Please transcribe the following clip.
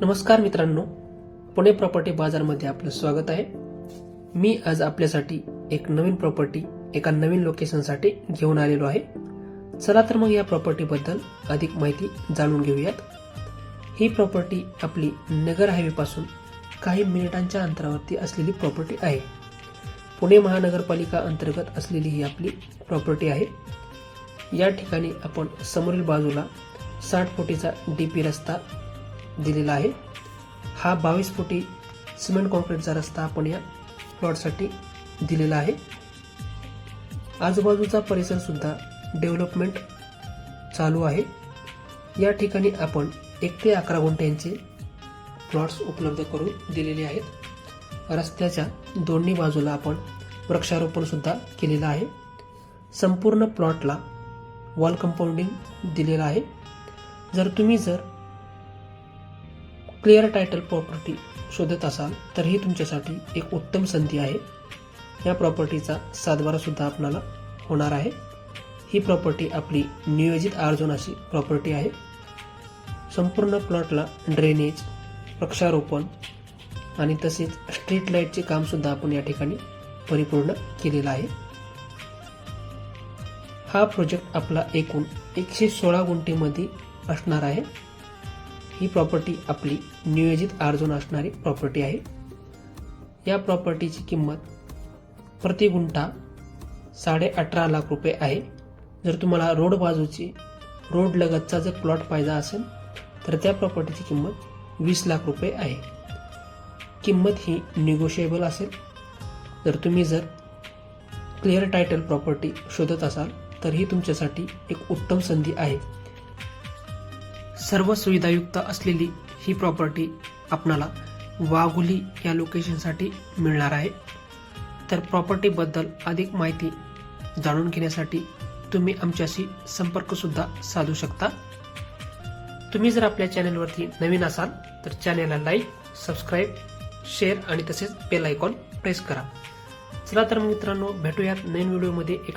नमस्कार मित्रांनो पुणे प्रॉपर्टी बाजारमध्ये आपलं स्वागत आहे. मी आज आपल्यासाठी एक नवीन प्रॉपर्टी एका नवीन लोकेशनसाठी घेऊन आलेलो आहे. चला तर मग या प्रॉपर्टीबद्दल अधिक माहिती जाणून घेऊयात. ही प्रॉपर्टी आपली नगर हायवेपासून काही मिनिटांच्या अंतरावरती असलेली प्रॉपर्टी आहे. पुणे महानगरपालिका अंतर्गत असलेली ही आपली प्रॉपर्टी आहे. या ठिकाणी आपण समोरील बाजूला साठ फुटीचा डी पी रस्ता दिलेला आहे. हा बावीस फुटी सिमेंट कॉन्क्रीटचा रस्ता आपण या प्लॉटसाठी दिलेला आहे. आजूबाजूचा परिसरसुद्धा डेव्हलपमेंट चालू आहे. या ठिकाणी आपण एक ते अकरा गुंठ्यांचे प्लॉट्स उपलब्ध करून दिलेले आहेत. रस्त्याच्या दोन्ही बाजूला आपण वृक्षारोपणसुद्धा केलेलं आहे. संपूर्ण प्लॉटला वॉल कंपाऊंडिंग दिलेलं आहे. जर तुम्ही जर क्लिअर टायटल प्रॉपर्टी शोधत असाल तर ही तुमच्यासाठी एक उत्तम संधी आहे. या प्रॉपर्टीचा सातबारासुद्धा आपणाला होणार आहे. ही प्रॉपर्टी आपली नियोजित आर्जोनाची प्रॉपर्टी आहे. संपूर्ण प्लॉटला ड्रेनेज वृक्षारोपण आणि तसेच स्ट्रीट लाईटचे कामसुद्धा आपण या ठिकाणी परिपूर्ण केलेलं आहे. हा प्रोजेक्ट आपला एकूण एकशे सोळा गुंठेमध्ये असणार आहे. ही प्रॉपर्टी आपली नियोजित आर्जून असणारी प्रॉपर्टी आहे. या प्रॉपर्टीची किंमत प्रति गुंठा साडे अठरा लाख रुपये आहे. जर तुम्हाला रोड बाजूची रोड लगतचा जर प्लॉट पाहिजे असेल तर त्या प्रॉपर्टीची किंमत वीस लाख रुपये आहे. किंमत ही निगोशिएबल असेल. जर तुम्ही जर क्लिअर टायटल प्रॉपर्टी शोधत असाल तर ही तुमच्यासाठी एक उत्तम संधी आहे. सर्व सुविधायुक्त असलेली ही प्रॉपर्टी आपणाला वाघुली या लोकेशनसाठी मिळणार आहे. तर प्रॉपर्टीबद्दल अधिक माहिती जाणून घेण्यासाठी तुम्ही आमच्याशी संपर्क सुद्धा साधू शकता. तुम्ही जर आपल्या चॅनलवरती नवीन असाल तर चॅनलला लाईक सबस्क्राईब शेअर आणि तसेच बेल आयकॉन प्रेस करा. चला तर मित्रांनो भेटूयात नवीन व्हिडिओमध्ये एका